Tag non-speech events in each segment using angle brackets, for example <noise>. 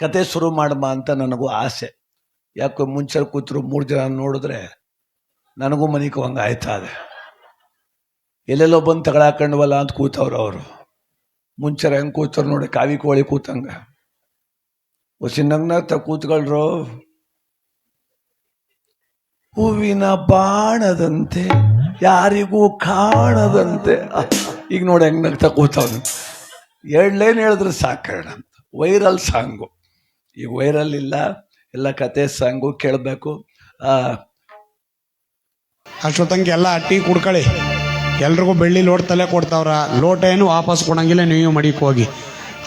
ಕತೆ ಶುರು ಮಾಡಮ್ಮ ಅಂತ ನನಗೂ ಆಸೆ. ಯಾಕೋ ಮುಂಚೆ ಕೂತರು ಮೂರು ಜನ ನೋಡಿದ್ರೆ ನನಗೂ ಮನಿಗೆ ಹಂಗೆ ಆಯ್ತಾ ಅದೆ ಎಲ್ಲೆಲ್ಲೋ ಬಂದು ತಗೊಳಕಂಡ್ವಲ್ಲ ಅಂತ ಕೂತವ್ರು ಅವರು. ಮುಂಚೆ ಹೆಂಗೆ ಕೂತವ್ರು ನೋಡಿ ಕಾವಿ ಕೋಳಿ ಕೂತಂಗ. ತ ಕೂತ್ಕೊಳ್ರು ಹೂವಿನ ಬಾಣದಂತೆ, ಯಾರಿಗೂ ಕಾಣದಂತೆ. ಈಗ ನೋಡಿ ಹೆಂಗ್ ನಗ್ತಾ ಕೂತವನು ಎರಡು ಲೈನ್ ಹೇಳಿದ್ರೆ ಸಾಕಣ್ಣ ವೈರಲ್ ಸಾಂಗು. ಈಗ ವೈರಲ್ ಇಲ್ಲ. ಎಲ್ಲ ಕತೆ ಸಾಂಗು ಕೇಳಬೇಕು. ಅಷ್ಟೊತ್ತಂಗೆ ಎಲ್ಲ ಟೀ ಕುಡ್ಕೊಳ್ಳಿ ಎಲ್ರಿಗೂ ಬೆಳ್ಳಿ ಲೋಟ್ ತಲೆ ಕೊಡ್ತಾವ್ರ. ಲೋಟ ಏನು ವಾಪಸ್ ಕೊಡಂಗಿಲ್ಲ ನೀವು ಮಡಿಕ್ ಹೋಗಿ.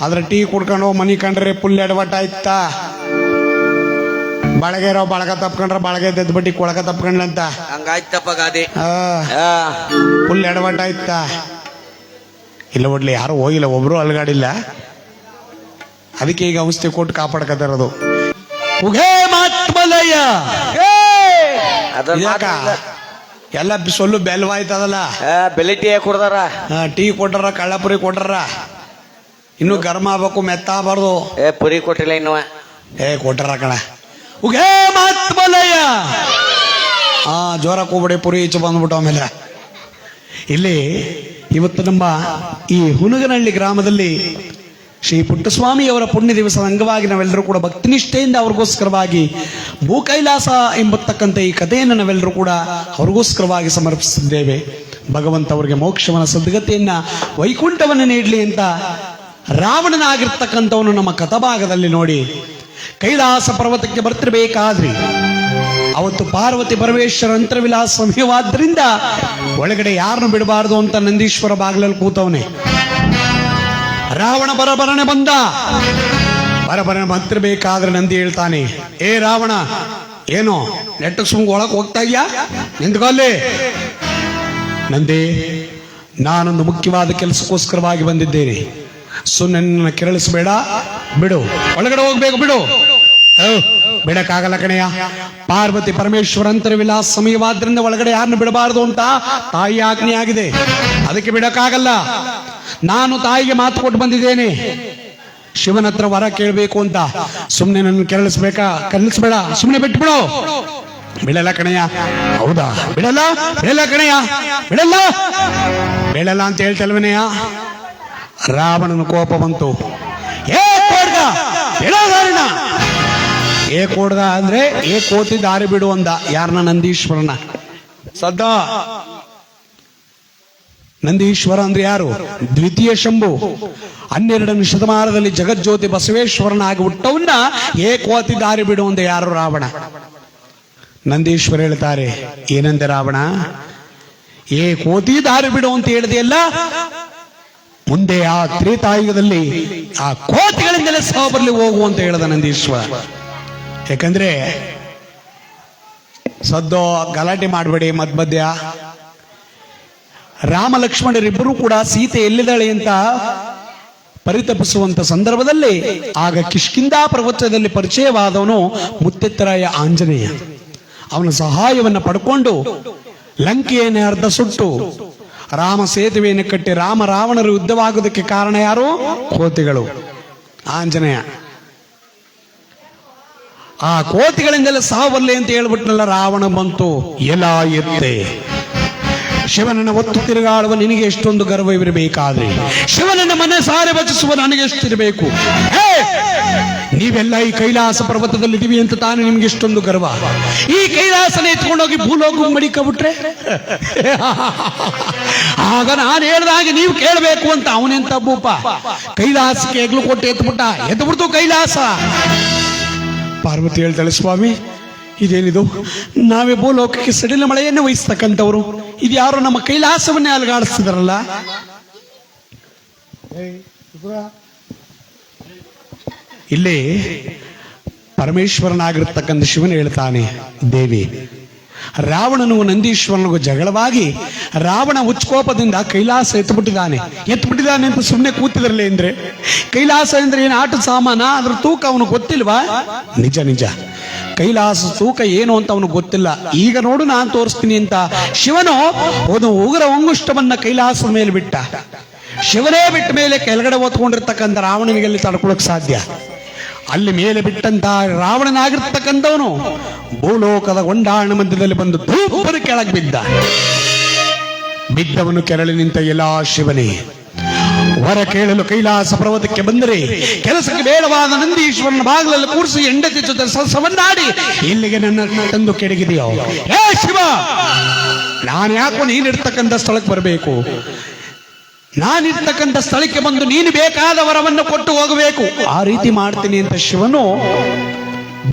ಆದ್ರೆ ಟೀ ಕುಡ್ಕೊಂಡು ಹೋಗಿ ಮನಿ ಕಂಡ್ರೆ ಫುಲ್ ಎಡವಟ್ ಆಯ್ತಾ? ಬಳಗೆ ಇರೋ ಬಳಗ ತಪ್ಕೊಂಡ್ರೆ ಬಳಗೆ ಎದ್ದು ಬಟ್ಟಿ ಕೊಳಗ ತಪ್ಕೊಂಡ್ಲಂತ ಹಂಗಾಯ್ತಪ್ಪ ಗಾದಿ. ಫುಲ್ ಎಡವಟ್ಟ ಆಯ್ತಾ? ಇಲ್ಲ ಒಡ್ಲಿ ಯಾರು ಹೋಗಿಲ್ಲ ಒಬ್ರು ಅಲ್ಗಾಡಿಲ್ಲ. ಅದಕ್ಕೆ ಈಗ ಔಷಧಿ ಕೊಟ್ಟು ಕಾಪಾಡ್ಕತ್ತಿರೋದು. ಉಘೇ ಮಾತ್ಮಲಯ? ಎಲ್ಲ ಸೊಲ್ಲು ಬೆಲ್ವಾಯ್ತದಲ್ಲ ಬೆಲೆ ಟೀ ಕೊಡ್ದಾರ. ಟೀ ಕೊಟ್ಟಾರ ಕಳ್ಳಪುರಿ ಕೊಟ್ಟಾರ? ಇನ್ನು ಗರ್ಮ ಆಗ್ಬೇಕು ಮೆತ್ತ ಆಗಬಾರ್ದು. ಏ ಪುರಿ ಕೊಟ್ಟಿಲ್ಲ ಇನ್ನು ಏ ಕೊಟ್ಟಾರ ಕಣ. ಉಘೇ ಮಾತ್ಮಲಯ. ಹಾ ಜ್ವರ ಕೂಬಿಡಿ ಪುರಿ ಈಚೆ ಬಂದ್ಬಿಟ್ಟು ಆಮೇಲೆ. ಇಲ್ಲಿ ಇವತ್ತು ನಮ್ಮ ಈ ಹುನಗನಹಳ್ಳಿ ಗ್ರಾಮದಲ್ಲಿ ಶ್ರೀ ಪುಟ್ಟಸ್ವಾಮಿಯವರ ಪುಣ್ಯ ದಿವಸದ ಅಂಗವಾಗಿ ನಾವೆಲ್ಲರೂ ಕೂಡ ಭಕ್ತಿನಿಷ್ಠೆಯಿಂದ ಅವ್ರಿಗೋಸ್ಕರವಾಗಿ ಭೂಕೈಲಾಸ ಎಂಬತಕ್ಕಂಥ ಈ ಕಥೆಯನ್ನು ನಾವೆಲ್ಲರೂ ಕೂಡ ಅವ್ರಿಗೋಸ್ಕರವಾಗಿ ಸಮರ್ಪಿಸಿದ್ದೇವೆ ಭಗವಂತ ಅವರಿಗೆ ಮೋಕ್ಷವನ ಸದ್ಗತಿಯನ್ನ, ವೈಕುಂಠವನ್ನು ನೀಡಲಿ ಅಂತ ರಾವಣನಾಗಿರ್ತಕ್ಕಂಥವನು ನಮ್ಮ ಕಥಾಭಾಗದಲ್ಲಿ ನೋಡಿ, ಕೈಲಾಸ ಪರ್ವತಕ್ಕೆ ಬರ್ತಿರ್ಬೇಕಾದ್ರಿ. ಅವತ್ತು ಪಾರ್ವತಿ ಪರಮೇಶ್ವರ ಅಂತರ್ವಿಲಾಸ ಸಮಯವಾದ್ರಿಂದ ಒಳಗಡೆ ಯಾರನ್ನು ಬಿಡಬಾರದು ಅಂತ ನಂದೀಶ್ವರ ಬಾಗಿಲಲ್ಲಿ ಕೂತವನೆ. ರಾವಣ ಬರಬರನೆ ಬಂದ. ಬರಬರನೆ ಬೇಕಾದ್ರೆ ನಂದಿ ಹೇಳ್ತಾನೆ, ಏ ರಾವಣ, ಏನು ನೆಟ್ಟಗೆ ಸುಮ್ಗೆ ಒಳಗೆ ಹೋಗ್ತಾ ಇದ್ಯಾ? ನಿಂತ್ಕೊಳ್ಳಿ ನಂದಿ, ನಾನೊಂದು ಮುಖ್ಯವಾದ ಕೆಲಸಕ್ಕೋಸ್ಕರವಾಗಿ ಬಂದಿದ್ದೇನೆ. ಸೊ ನನ್ನ ಕೆರಳಿಸಬೇಡ, ಬಿಡು. ಒಳಗಡೆ ಹೋಗ್ಬೇಕು, ಬಿಡು. ಬಿಡಕ್ಕಾಗಲ್ಲ ಕಣೆಯ ಪಾರ್ವತಿ ಪರಮೇಶ್ವರ ಅಂತರವಿಲ್ಲ ಸಮಯವಾದ್ರಿಂದ ಒಳಗಡೆ ಯಾರನ್ನು ಬಿಡಬಾರದು ಅಂತ ತಾಯಿ ಆಜ್ಞೆ ಆಗಿದೆ ಅದಕ್ಕೆ ಬಿಡಕ್ಕಾಗಲ್ಲ. ನಾನು ತಾಯಿಗೆ ಮಾತು ಕೊಟ್ಟು ಬಂದಿದ್ದೇನೆ. ಶಿವನ ಹತ್ರ ವರ ಕೇಳಬೇಕು ಅಂತ. ಸುಮ್ಮನೆ ನನ್ನ ಕೆರಳಿಸ್ಬೇಕಾ? ಕೆರಳಿಸ್ಬೇಡ. ಸುಮ್ಮನೆ ಬಿಟ್ಬಿಡು. ಬಿಡಲ್ಲ ಕಣಯ್ಯ. ಹೌದಾ? ಬಿಡಲ್ಲ? ಬಿಡಲ್ಲ ಕಣಯ್ಯ. ಬಿಡಲ್ಲ? ಬಿಡಲ್ಲ ಅಂತ ಹೇಳ್ತಲ್ವನಯ್ಯ? ರಾವಣನ ಕೋಪ ಬಂತು. ಏ ಬಿಡೋದಾರಣ ಏ ಕೋಡ್ದ ಅಂದ್ರೆ ಏ ಕೋತಿ ದಾರಿ ಬಿಡು ಅಂದ. ಯಾರನ್ನ ನಂದೀಶ್ವರನ. ಸದ್ದ ನಂದೀಶ್ವರ ಅಂದ್ರೆ ಯಾರು? ದ್ವಿತೀಯ ಶಂಭು. ಹನ್ನೆರಡನೇ ಶತಮಾನದಲ್ಲಿ ಜಗಜ್ಯೋತಿ ಬಸವೇಶ್ವರನಾಗಿ ಹುಟ್ಟವನ್ನ ಏ ಕೋತಿ ದಾರಿ ಬಿಡು ಅಂದ ಯಾರು ರಾವಣ? ನಂದೀಶ್ವರ ಹೇಳ್ತಾರೆ, ಏನಂದೆ ರಾವಣ? ಏ ಕೋತಿ ದಾರಿ ಬಿಡು ಅಂತ ಹೇಳಿದೆಯಲ್ಲ ಮುಂದೆ ಆ ತ್ರೇತಾಯುಗದಲ್ಲಿ ಆ ಕೋತಿಗಳಿಂದಲೇ ಸಾವು ಬರ್ಲಿ ಹೋಗು ಅಂತ ಹೇಳಿದ ನಂದೀಶ್ವರ. ಯಾಕಂದ್ರೆ ಸದ್ದು ಗಲಾಟೆ ಮಾಡಬೇಡಿ ಮಧ್ಯ ಮಧ್ಯ. ರಾಮ ಲಕ್ಷ್ಮಣರಿಬ್ಬರು ಕೂಡ ಸೀತೆ ಎಲ್ಲಿದ್ದಾಳೆ ಅಂತ ಪರಿತಪಿಸುವಂತ ಸಂದರ್ಭದಲ್ಲಿ ಆಗ ಕಿಷ್ಕಿಂದಾ ಪ್ರವಚನದಲ್ಲಿ ಪರಿಚಯವಾದವನು ಮುತ್ತೆತ್ತರಾಯ ಆಂಜನೇಯ. ಅವನ ಸಹಾಯವನ್ನು ಪಡ್ಕೊಂಡು ಲಂಕೆಯನ್ನು ಅರ್ಧ ಸುಟ್ಟು ರಾಮ ಸೇತುವೆಯನ್ನು ಕಟ್ಟಿ ರಾಮ ರಾವಣರು ಯುದ್ಧವಾಗುವುದಕ್ಕೆ ಕಾರಣ ಯಾರು? ಕೋತಿಗಳು. ಆಂಜನೇಯ. ಆ ಕೋತಿಗಳಿಂದೆಲ್ಲ ಸಾವಲ್ಲೇ ಬರ್ಲಿ ಅಂತ ಹೇಳ್ಬಿಟ್ನಲ್ಲ ರಾವಣ ಬಂತು. ಎಲ್ಲ ಎತ್ತೆ. ಶಿವನನ್ನ ಒತ್ತು ತಿರುಗಾಡುವ ನಿನಗೆ ಎಷ್ಟೊಂದು ಗರ್ವವಿರಬೇಕಾದ್ರೆ ಶಿವನನ್ನ ಮನೆ ಸಾರೆ ವಚಿಸುವ ನನಗೆ ಎಷ್ಟಿರಬೇಕು! ನೀವೆಲ್ಲ ಈ ಕೈಲಾಸ ಪರ್ವತದಲ್ಲಿ ಇದೀವಿ ಅಂತ ತಾನೇ ನಿಮ್ಗೆ ಇಷ್ಟೊಂದು ಗರ್ವ. ಈ ಕೈಲಾಸನ ಎತ್ಕೊಂಡೋಗಿ ಭೂಲೋಕ ಮಡಿಕಬಿಟ್ರೆ ಆಗ ನಾನು ಹೇಳಿದಾಗ ನೀವು ಕೇಳಬೇಕು ಅಂತ ಅವನೆಂತ ಭೂಪ. ಕೈಲಾಸಕ್ಕೆ ಹೆಗ್ಲು ಕೊಟ್ಟು ಎತ್ಬಿಟ್ಟ. ಎತ್ಬಿಡ್ತು ಕೈಲಾಸ. ಪಾರ್ವತಿ ಹೇಳ್ತಾಳೆ, ಸ್ವಾಮಿ, ಇದೇನಿದು? ನಾವೇ ಭೂಲೋಕಕ್ಕೆ ಸಡಿಲ ಮಳೆಯನ್ನು ವಹಿಸ್ತಕ್ಕಂಥವ್ರು. ಇದು ಯಾರು ನಮ್ಮ ಕೈಲಾಸವನ್ನೇ ಅಲಗಾಡಿಸ್ತಿದಾರಲ್ಲ? ಇಲ್ಲಿ ಪರಮೇಶ್ವರನಾಗಿರ್ತಕ್ಕಂಥ ಶಿವನ ಹೇಳ್ತಾನೆ, ದೇವಿ ರಾವಣನಿಗೂ ನಂದೀಶ್ವರನಿಗೂ ಜಗಳವಾಗಿ ರಾವಣ ಉಚ್ಕೋಪದಿಂದ ಕೈಲಾಸ ಎತ್ಬಿಟ್ಟಿದ್ದಾನೆ. ಎತ್ಬಿಟ್ಟಿದ್ದಾನೆ ಅಂತ ಸುಮ್ಮನೆ ಕೂತಿದ್ರಲ್ಲೇ ಅಂದ್ರೆ? ಕೈಲಾಸ ಅಂದ್ರೆ ಏನು ಆಟ ಸಾಮಾನ? ಅದ್ರ ತೂಕ ಅವನು ಗೊತ್ತಿಲ್ವಾ? ನಿಜ ನಿಜ. ಕೈಲಾಸ ತೂಕ ಏನು ಅಂತ ಅವನು ಗೊತ್ತಿಲ್ಲ. ಈಗ ನೋಡು ನಾನು ತೋರಿಸ್ತೀನಿ ಅಂತ. ಶಿವನು ಒಂದು ಉಗ್ರ ಅಂಗುಷ್ಟವನ್ನ ಕೈಲಾಸದ ಮೇಲೆ ಬಿಟ್ಟ. ಶಿವನೇ ಬಿಟ್ಟ ಮೇಲೆ ಕೆಳಗಡೆ ಓದ್ಕೊಂಡಿರ್ತಕ್ಕಂಥ ರಾವಣನಿಗೆ ತಡ್ಕೊಳಕ್ ಸಾಧ್ಯ. ಅಲ್ಲಿ ಮೇಲೆ ಬಿಟ್ಟಂತ ರಾವಣನಾಗಿರ್ತಕ್ಕಂಥವನು ಭೂಲೋಕದ ಗೊಂಡಾಣ ಮಂದಿರದಲ್ಲಿ ಬಂದು ಧೂಪರು ಕೆಳಗೆ ಬಿದ್ದ. ಬಿದ್ದವನು ಕೆರಳಿ ನಿಂತ ಎಲ್ಲ ಶಿವನೇ. ವರ ಕೇಳಲು ಕೈಲಾಸ ಪರ್ವತಕ್ಕೆ ಬಂದರೆ ಕೆಲಸಕ್ಕೆ ಬೇಡವಾದ ನಂದೀಶ್ವರನ ಬಾಗಿಲಲ್ಲಿ ಕೂರಿಸಿ ಹೆಂಡತಿ ಜೊತೆ ಸವನ್ನಾಡಿ ಇಲ್ಲಿಗೆ ನನ್ನ ತಂದು ಕೆಡಗಿದೆಯೋ? ಏ ಶಿವ! ನಾನು ಯಾಕೋ ನೀನಿರ್ತಕ್ಕಂಥ ಸ್ಥಳಕ್ಕೆ ಬರಬೇಕು? ನಾನಿರ್ತಕ್ಕಂಥ ಸ್ಥಳಕ್ಕೆ ಬಂದು ನೀನು ಬೇಕಾದ ವರವನ್ನು ಕೊಟ್ಟು ಹೋಗಬೇಕು. ಆ ರೀತಿ ಮಾಡ್ತೀನಿ ಅಂತ ಶಿವನು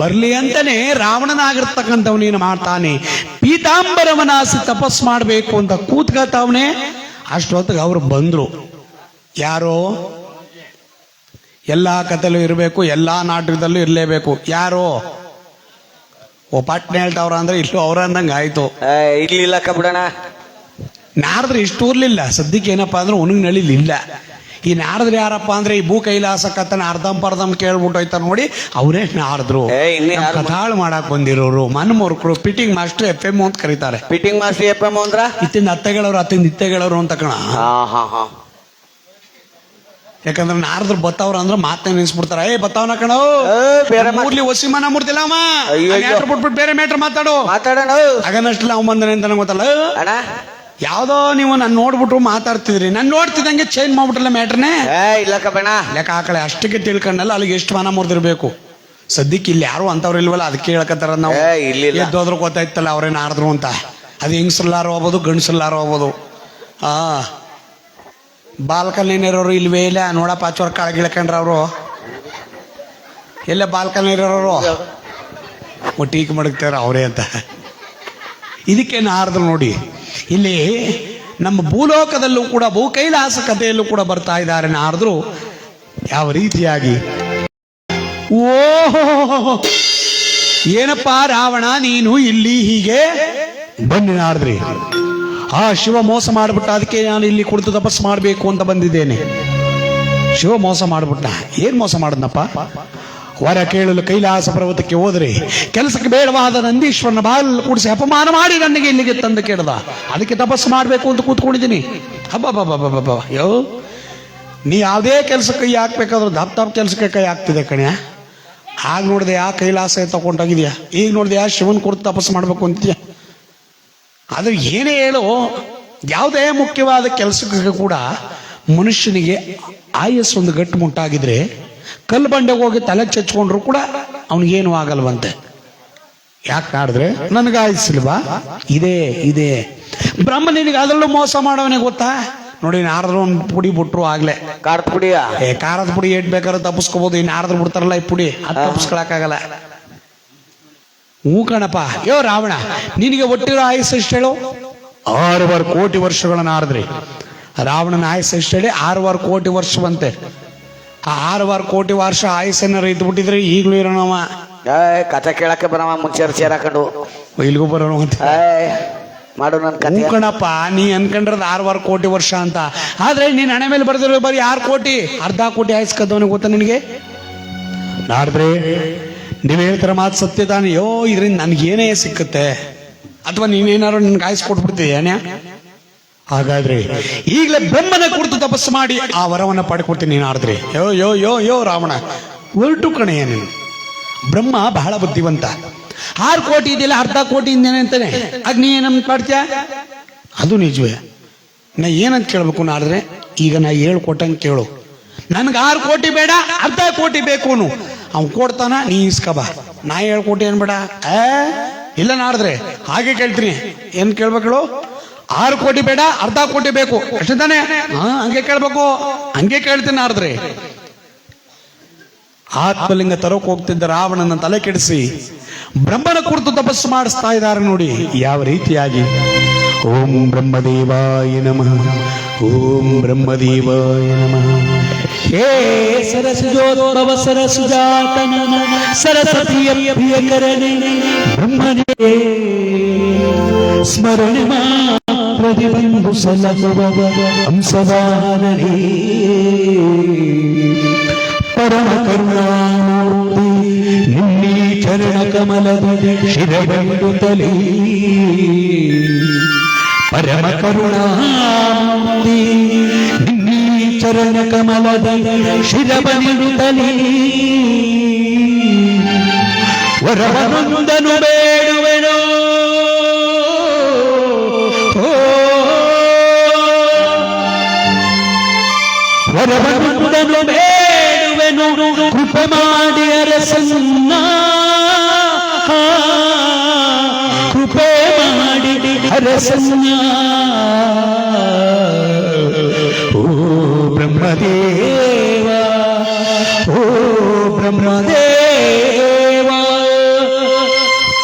ಬರ್ಲಿ ಅಂತಾನೆ ರಾವಣನಾಗಿರ್ತಕ್ಕಂಥವನೇನು ಮಾಡ್ತಾನೆ? ಪೀತಾಂಬರವನಾಸಿ ತಪಸ್ ಮಾಡಬೇಕು ಅಂತ ಕೂತ್ಕತ್ತವನೇ ಅಷ್ಟೊತ್ತಿಗೆ ಅವ್ರು ಬಂದರು. ಯಾರೋ? ಎಲ್ಲ ಕಥೆಲೂ ಇರಬೇಕು, ಎಲ್ಲ ನಾಟಕದಲ್ಲೂ ಇರಲೇಬೇಕು. ಯಾರೋ? ಓ, ಪಟ್ನೆ ಹೇಳ್ತಾವ್ರ ಅಂದ್ರೆ ಇಷ್ಟು ಅವ್ರ ಅಂದಂಗೆ ಆಯ್ತು ಇಲ್ಲ ಇರ್ಲಿಲ್ಲ ಕಬಿಡಣ ನಾರದ್ರೆ ಇಷ್ಟು ಊರ್ಲಿಲ್ಲ ಸದ್ಯಕ್ಕೆ ಏನಪ್ಪ ಅಂದ್ರೆ ಒಣಗಿ ನಳಿಲಿಲ್ಲ. ಈ ನಾರದ್ರೆ ಯಾರಪ್ಪ ಅಂದ್ರೆ ಈ ಭೂ ಕೈಲಾಸ ಕತ್ತನ ಅರ್ಧಂಪರ್ಧಂ ಕೇಳ್ಬಿಟ್ಟು ಹೋಯ್ತಾ ನೋಡಿ ಅವರೇ ನಾರದ್ರು. ಕಥಾಳು ಮಾಡಕ್ ಬಂದಿರೋರು ಮನ್ಮೂರ್ಕರು ಪಿಟಿಂಗ್ ಮಾಸ್ಟರ್ ಎಫ್ ಎಂ ಅಂತ ಕರೀತಾರೆ. ಫಿಟ್ಟಿಂಗ್ ಮಾಸ್ಟರ್ ಎಫ್ ಎಂ ಅಂದ್ರ? ಇತ್ತಿಂದ ಅತ್ತೆಗಳವ್ರು ಅತ್ತಿಂದ ಇತ್ತೆಗಳವ್ರು ಅಂತ ಕಣ. ಯಾಕಂದ್ರೆ ನಾರದ್ರು ಬತ್ತವ್ರ ಅಂದ್ರೆ ಮಾತೇ ನೆನ್ಸ್ಬಿಡ್ತಾರ. ಏ ಬತ್ತವನ ಕಣ ಬೇರೆ ಮೂರ್ಲಿ ಊರ್ಲಿ ಒಸಿಮನ ಮುಡ್ತಿಲ್ಲ ಅಮ್ಮ ಬಿಟ್ಬಿಟ್ಟು ಬೇರೆ ಮ್ಯಾಟ್ರ್ ಮಾತಾಡು. ಮಾತಾಡೋಣ. ಅವ್ ಬಂದನೆ ಅಂತ ನಂಗೆ ಗೊತ್ತಲ್ಲ. ಯಾವ್ದೋ ನೀವು ನಾನು ನೋಡ್ಬಿಟ್ಟು ಮಾತಾಡ್ತಿದ್ರಿ. ನಾನು ನೋಡ್ತಿದ್ದಂಗೆ ಚೇಂಜ್ ಮಾಡ್ಬಿಟ್ಟಲ್ಲ ಮ್ಯಾಟ್ರನೇ ಏ ಇಲ್ಲ ಕಬಣ ಲೆಕ್ಕ ಹಾಕಳೆ ಅಷ್ಟಕ್ಕೆ ತಿಳ್ಕೊಂಡಲ್ಲ ಅಲ್ಲಿಗೆ ಎಷ್ಟು ಮನ ಮುರಿದಿರ್ಬೇಕು. ಸದ್ಯಕ್ಕೆ ಇಲ್ಲಿ ಯಾರು ಅಂತವ್ರು ಇಲ್ವಲ್ಲ ಅದಕ್ಕೆ ಹೇಳ್ಕತ್ತಾರ ನಾವು. ಏ, ಇಲ್ಲಿಲ್ಲ. ಎದ್ದೋದ್ರು ಗೊತ್ತಾಯ್ತಲ್ಲ ಅವ್ರೇನು ಆಡಿದ್ರು ಅಂತ. ಅದು ಹೆಂಗಸಲ್ಲಾರು ಹೋಗ್ಬೋದು ಗಂಡಸಲ್ಲಾರು ಹೋಗ್ಬೋದು ಆ ಬಾಲ್ಕನಿರೋರು ಇಲ್ವೇ ಇಲ್ಲ? ನೋಡಪ್ಪ ಪಾಚೋರ್ ಕಾಳು ಗಿಳ್ಕೊಂಡ್ರ ಅವರು. ಎಲ್ಲ ಬಾಲ್ಕನಿ ಇರೋರು ಒಟ್ಟಿಗೆ ಮಡಗ್ತಾರ ಅವರೇ ಅಂತ. ಇದಕ್ಕೆ ನಾರದ್ರು ನೋಡಿ. ಇಲ್ಲಿ ನಮ್ಮ ಭೂಲೋಕದಲ್ಲೂ ಕೂಡ ಭೂಕೈಲಾಸ ಕಥೆಯಲ್ಲೂ ಕೂಡ ಬರ್ತಾ ಇದ್ದಾರೆ ನಾರದ್ರು. ಯಾವ ರೀತಿಯಾಗಿ? ಓಹೋ! ಏನಪ್ಪ ರಾವಣ, ನೀನು ಇಲ್ಲಿ ಹೀಗೆ? ಬನ್ನಿ ನಾರದ್ರಿ. ಆ ಶಿವ ಮೋಸ ಮಾಡಿಬಿಟ್ಟ, ಅದಕ್ಕೆ ನಾನು ಇಲ್ಲಿ ಕುಳಿತು ತಪಸ್ಸು ಮಾಡಬೇಕು ಅಂತ ಬಂದಿದ್ದೇನೆ. ಶಿವ ಮೋಸ ಮಾಡಿಬಿಟ್ಟ. ಏನ್ ಮೋಸ ಮಾಡಿದ್ನಪ್ಪ? ವರ ಕೇಳಲು ಕೈಲಾಸ ಪರ್ವತಕ್ಕೆ ಹೋದರೆ ಕೆಲಸಕ್ಕೆ ಬೇಡವಾದ ನಂದೀಶ್ವರನ ಬಾಲ್ ಕೂಡಿಸಿ ಅಪಮಾನ ಮಾಡಿ ನನಗೆ ಇಲ್ಲಿಗೆ ತಂದು ಕೇಳ್ದ. ಅದಕ್ಕೆ ತಪಸ್ಸು ಮಾಡಬೇಕು ಅಂತ ಕೂತ್ಕೊಂಡಿದ್ದೀನಿ. ಹಬ್ಬ ಯೋ, ನೀ ಯಾವುದೇ ಕೆಲಸಕ್ಕೆ ಕೈ ಹಾಕ್ಬೇಕಾದ್ರೂ ದಪ್ಪ ದಪ್ಪ ಕೆಲಸಕ್ಕೆ ಕೈ ಹಾಕ್ತಿದೆ ಕಣ್ಯ? ಆಗ ನೋಡಿದೆ, ಆ ಕೈಲಾಸ ತಗೊಂಡೋಗಿದ್ಯಾ ಈಗ ನೋಡಿದೆ, ಆ ಶಿವನ್ ಕುರಿತು ತಪಸ್ಸು ಮಾಡಬೇಕು ಅಂತೀಯ ಆದ್ರೆ ಏನೇ ಹೇಳು, ಯಾವುದೇ ಮುಖ್ಯವಾದ ಕೆಲಸಕ್ಕೆ ಕೂಡ ಮನುಷ್ಯನಿಗೆ ಆಯಸ್ಸು ಒಂದು ಗಟ್ಟು ಮುಟ್ಟಾಗಿದ್ರೆ ಕಲ್ಲು ಬಂಡೆಗೆ ಹೋಗಿ ತಲೆ ಚಚ್ಕೊಂಡ್ರು ಕೂಡ ಅವನಿಗೇನು ಆಗಲ್ವಂತೆ. ಯಾಕೆ ಕಾಡಿದ್ರೆ? ನನಗೆ ಇದೇ ಇದೇ. ಇದೆ ಬ್ರಹ್ಮ ನಿನಗೆ ಅದರಲ್ಲೂ ಮೋಸ ಮಾಡೋವನೇ ಗೊತ್ತಾ? ನೋಡಿ ನಾರದ್ರು ಒಂದು ಪುಡಿ ಬಿಟ್ರು ಆಗ್ಲೇ. ಕಾರದ ಪುಡಿಯ? ಏ ಖಾರದ ಪುಡಿ ಏಟ್ ಬೇಕಾದ್ರೆ ತಪ್ಪಿಸ್ಕೋಬಹುದು ಇನ್ನು ನಾರದ್ರು ಬಿಡ್ತಾರಲ್ಲ ಈ ಪುಡಿ. ಅದು ತಪ್ಪಿಸ್ಕೊಳಕ್ಕಾಗಲ್ಲ ಹ್ಞೂ ಕಣಪ್ಪ. ಯೋ ರಾವಣ ನಿನಗೆ ಒಟ್ಟಿರೋ ಆಯಸ್ಸು ಎಷ್ಟು ಹೇಳು ಆರೂವರೆ ಕೋಟಿ ವರ್ಷಗಳನ್ನ ಆಡಿದ್ರಿ ರಾವಣನ ಆಯಸ್ಸು ಎಷ್ಟು ಹೇಳಿ ಆರೂವರೆ ಕೋಟಿ ವರ್ಷವಂತೆ. ಆ ಆರೂವರೆ ಕೋಟಿ ವರ್ಷ ಆಯಸ್ಸನ್ನ ರೈತ ಬಿಟ್ಟಿದ್ರೆ ಈಗಲೂ ಇರೋಣವ ಏಯ್ ಕತೆ ಕೇಳಕ್ಕೆ ಬರವ ಮುಂಚೆ ಚೇರ್ ಹಾಕೊಂಡು ಇಲ್ಲಿಗೂ ಬರೋಣ ಅಂತ. ಮಾಡು ನನ್ ಕಥೆ. ಹ್ಞೂ ಕಣಪ್ಪ ನೀ ಅನ್ಕೊಂಡ್ರದ್ ಆರುವಾರು ಕೋಟಿ ವರ್ಷ ಅಂತ. ಆದ್ರೆ ನೀನ್ ಹಣೆ ಮೇಲೆ ಬರ್ದಿರೋ ಬರೀ ಆರು ಕೋಟಿ. ಅರ್ಧ ಕೋಟಿ ಆಯ್ಸ್ಕದವನಿಗೆ ಗೊತ್ತಾ ನಿನಗೆ? ನಾಡ್ರಿ ನೀವು ಹೇಳ್ತಾರ ಮಾತು ಸತ್ಯ ತಾನೆ ಯೋ ಇದರಿಂದ ನನಗೇನೇ ಸಿಕ್ಕುತ್ತೆ. ಅಥವಾ ನೀನೇನಾರು ನನ್ಗೆ ಆಯ್ಸ್ ಕೊಟ್ಬಿಡ್ತೀಯ ಹಾಗಾದ್ರೆ ಈಗಲೇ ಬ್ರಹ್ಮನ ಕುರಿತು ತಪಸ್ಸು ಮಾಡಿ ಆ ವರವನ್ನ ಪಡ್ಕೊಡ್ತೀನಿ ನೀನು ಆಡಿದ್ರೆ ಯೋ ಯೋ ಯೋ ಯೋ ರಾವಣ ಹೊರಟು ಕಣೆಯ ನೀನು. ಬ್ರಹ್ಮ ಬಹಳ ಬುದ್ಧಿವಂತ. ಆರು ಕೋಟಿ ಇದೆಯಲ್ಲ, ಅರ್ಧ ಕೋಟಿ ಇಂದೇನೆ ಅಂತಾನೆ. ಅಗ್ನಿ ನೀ ಏನಂತ ಮಾಡ್ತೀಯ ಅದು ನಿಜವೇ. ನಾ ಏನಂತ ಕೇಳ್ಬೇಕು ನಾಡಿದ್ರೆ ಈಗ ನಾ ಹೇಳ್ಕೊಟ್ಟಂಗೆ ಕೊಟ್ಟಂಗೆ ಕೇಳು. ನನ್ಗೆ ಆರು ಕೋಟಿ ಬೇಡ, ಅರ್ಧ ಕೋಟಿ ಬೇಕು ಅವನು ಕೊಡ್ತಾನ, ನೀ ಇಸ್ಕಬಾ. ನಾ ಏಳು ಕೋಟಿ ಏನ್ ಬೇಡ? ಇಲ್ಲ ನಾಡಿದ್ರೆ ಹಾಗೆ ಕೇಳ್ತೀನಿ. ಏನ್ ಕೇಳ್ಬೇಕಳು ಆರು ಕೋಟಿ ಬೇಡ, ಅರ್ಧ ಕೋಟಿ ಬೇಕು. ಅಷ್ಟೇ ತಾನೆ? ಹಂಗೆ ಕೇಳ್ಬೇಕು. ಹಂಗೆ ಕೇಳ್ತೀನಿ ಆರ್ದ್ರಿ ಆತ್ಮಲಿಂಗ ತರೋಕ್ ಹೋಗ್ತಿದ್ದ ರಾವಣನ ತಲೆ ಕೆಡಿಸಿ ಬ್ರಹ್ಮನ ಕುರಿತು ತಪಸ್ಸು ಮಾಡಿಸ್ತಾ ಇದ್ದಾರೆ ನೋಡಿ. ಯಾವ ರೀತಿಯಾಗಿ? ಓಂ ಬ್ರಹ್ಮದೇವಾಯ ನಮಃ. ಓಂ ಬ್ರಹ್ಮದೇವಾಯ ನಮಃ. ಹೇ ಸರಸುಜೋದ್ಭವ ಸರಸುಜಾತನ ಸರಸ್ವತಿಯ ಬ್ರಹ್ಮನೇ, ಸ್ಮರಣೆ ಪ್ರತಿಬಂಧು ಸಲಗುವ ಹಂಸವಾಹನನೇ ಪರಮ ಕರುಣಾಮೂರ್ತಿ ನಿನ್ನೀ ಚರಣ ಕಮಲದ ಶಿರಬಂಡುತ್ತಲೇ ಪರಮ ಕರುಣಾಮೂರ್ತಿ ನಿನ್ನೀ ಚರಣ ಕಮಲದ ಶಿರಬಂಡುತ್ತಲೇ ವರವನೊಂದನು ಬೇಡುವೆನು ವರವನೊಂದನು ಬೇಡುವೆನು ಕೃಪೆ ಮಾಡಿ ಅರಸನ್ನ ಕೃಪೆ ಮಾಡಿ ಅರಸನ್ನ ಓ ಬ್ರಹ್ಮದೇವ ಓ ಬ್ರಹ್ಮದೇವ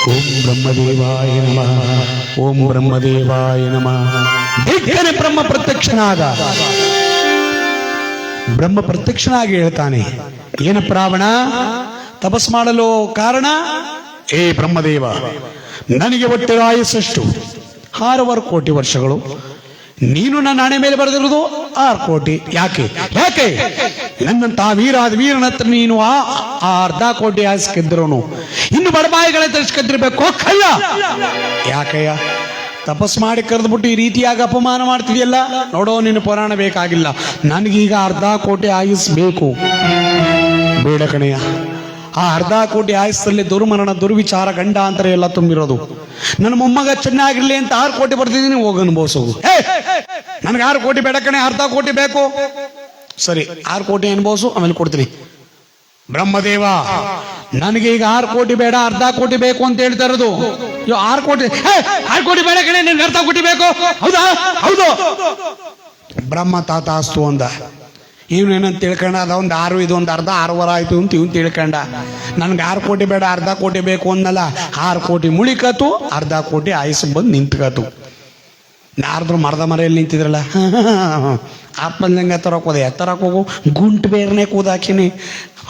ಓಂ ಬ್ರಹ್ಮದೇವಾಯ ನಮಃ ಓಂ ಬ್ರಹ್ಮದೇವಾಯ ನಮಃ ದಿಕ್ಕನೆ ಬ್ರಹ್ಮ ಪ್ರತ್ಯಕ್ಷನಾದ ಬ್ರಹ್ಮ ಪ್ರತ್ಯಕ್ಷನಾಗಿ ಹೇಳ್ತಾನೆ. ಏನು ಪ್ರಾವಣ? ತಪಸ್ ಮಾಡಲು ಕಾರಣ? ಏ ಬ್ರಹ್ಮದೇವ, ನನಗೆ ಒಟ್ಟಿರೋ ಆಯಸ್ಸಷ್ಟು? ಆರೂವರೆ ಕೋಟಿ ವರ್ಷಗಳು. ನೀನು ನನ್ನ ಹಣೆ ಮೇಲೆ ಬರೆದಿರೋದು ಆರು ಕೋಟಿ. ಯಾಕೆ? ಯಾಕೆ? ನನ್ನಂತ ವೀರಾದ ವೀರನ ಹತ್ರ ನೀನು ಆ ಅರ್ಧ ಕೋಟಿ ಆಯಸ್ಕಿದ್ರೋನು ಇನ್ನು ಬಡಬಾಯಿಗಳ ತರಿಸ್ಕದ್ದಿರ್ಬೇಕು. ಕಳ್ಳ ಯಾಕಯ್ಯ? ತಪಸ್ ಮಾಡಿ ಕರೆದ್ಬಿಟ್ಟು ಈ ರೀತಿಯಾಗಿ ಅಪಮಾನ ಮಾಡ್ತಿದೆಯಲ್ಲ? ನೋಡೋ, ನಿನ್ನ ಪುರಾಣ ಬೇಕಾಗಿಲ್ಲ. ನನಗೀಗ ಅರ್ಧ ಕೋಟಿ ಆಯುಸ್ ಬೇಕು. ಬೇಡ ಕಣೆಯ. ಆ ಅರ್ಧ ಕೋಟಿ ಆಯಸ್ಸಲ್ಲಿ ದುರ್ಮರಣ, ದುರ್ವಿಚಾರ, ಗಂಡ ಎಲ್ಲ ತುಂಬಿರೋದು. ನನ್ನ ಮೊಮ್ಮಗ ಚೆನ್ನಾಗಿರ್ಲಿ ಅಂತ ಆರು ಕೋಟಿ ಬರ್ತಿದ್ದೀನಿ, ಹೋಗಿ ಅನುಭವಿಸೋದು ನನಗೆ ಆರು ಕೋಟಿ ಬೇಡ ಕಣೆ, ಅರ್ಧ ಕೋಟಿ ಬೇಕು. ಸರಿ, ಆರು ಕೋಟಿ ಅನುಭವಿಸು, ಆಮೇಲೆ ಕೊಡ್ತೀನಿ. ಬ್ರಹ್ಮದೇವ ನನಗೆ ಈಗ ಆರು ಕೋಟಿ ಬೇಡ, ಅರ್ಧ ಕೋಟಿ ಬೇಕು ಅಂತ ಹೇಳ್ತಾ ಇರೋದು. ಆರು ಕೋಟಿ ಆರು ಕೋಟಿ ಬೇಡ ಕಣೆ, ನಿನ್ಗೆ ಅರ್ಧ ಕೋಟಿ ಬೇಕು. ಹೌದಾ? ಹೌದು. ಬ್ರಹ್ಮ ತಾತ ಅಸ್ತು ಅಂದ. ಇವನೇನಂತ ತಿಳ್ಕೊಂಡ, ಅದ ಒಂದು ಆರು, ಇದು ಒಂದು ಅರ್ಧ, ಆರೂವರೆ ಆಯ್ತು ಅಂತ ಇವ್ನು ತಿಳ್ಕೊಂಡ. ನನ್ಗೆ ಆರು ಕೋಟಿ ಬೇಡ, ಅರ್ಧ ಕೋಟಿ ಬೇಕು ಅಂದಲ್ಲ ಆರು ಕೋಟಿ ಮುಳಿಕತು ಅರ್ಧ ಕೋಟಿ ಆಯಸ್ ಬಂದು ನಿಂತ್ಕತು ನಾರದ್ರು ಮರದ ಮರೆಯಲ್ಲಿ ನಿಂತಿದ್ರಲ್ಲ. <laughs> ಆಪಲ್ದಂಗ ತರಕ್ ಹೋದೆ ಎತ್ತರಕ್ಕೆ ಹೋಗು, ಗುಂಟು ಬೇರ್ನೆ ಕೂದಾಕಿನಿ.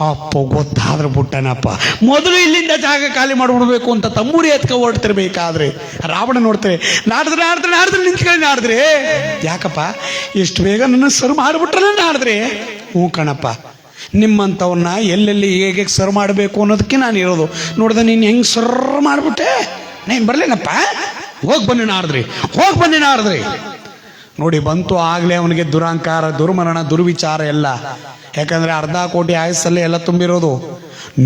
ಅಪ್ಪ, ಗೊತ್ತಾದ್ರೆ ಬಿಟ್ಟನಪ್ಪ. ಮೊದಲು ಇಲ್ಲಿಂದ ಜಾಗ ಖಾಲಿ ಮಾಡ್ಬಿಡ್ಬೇಕು ಅಂತ ತಮ್ಮೂರಿ ಎತ್ಕ ಓಡ್ತಿರ್ಬೇಕಾದ್ರೆ ರಾವಣ ನೋಡ್ತಾರೆ, ನಾಡಿದ್ರೆ ನಾಡಿದ್ರೆ ನಾಡಿದ್ರೆ ನಿಂತ್ಕೊಂಡು ನಾಡಿದ್ರೆ. ಯಾಕಪ್ಪ ಎಷ್ಟು ಬೇಗ ನನ್ನ ಸರ್ ಮಾಡಿಬಿಟ್ರಲ್ಲ ನಾಡಿದ್ರೆ? ಹ್ಞೂ ಕಣಪ್ಪ. ನಿಮ್ಮಂಥವ್ರನ್ನ ಎಲ್ಲೆಲ್ಲಿ ಹೇಗೆ ಸರ್ ಮಾಡಬೇಕು ಅನ್ನೋದಕ್ಕೆ ನಾನು ಇರೋದು. ನೋಡ್ದೆ, ನೀನು ಹೆಂಗೆ ಸರ್ ಮಾಡಿಬಿಟ್ಟೆ? ನೀನು ಬರಲಿಲ್ಲಪ್ಪ ಹೋಗಿ ಬನ್ನಿ ನಾಡಿದ್ರಿ, ಹೋಗಿ ಬನ್ನಿ ನಾಡಿದ್ರಿ. ನೋಡಿ ಬಂತು ಆಗ್ಲೇ ಅವನಿಗೆ ದುರಂಕಾರ ದುರ್ಮರಣ, ದುರ್ವಿಚಾರ ಎಲ್ಲ. ಯಾಕಂದ್ರೆ ಅರ್ಧ ಕೋಟಿ ಆಯಸ್ಸಲ್ಲೇ ಎಲ್ಲ ತುಂಬಿರೋದು.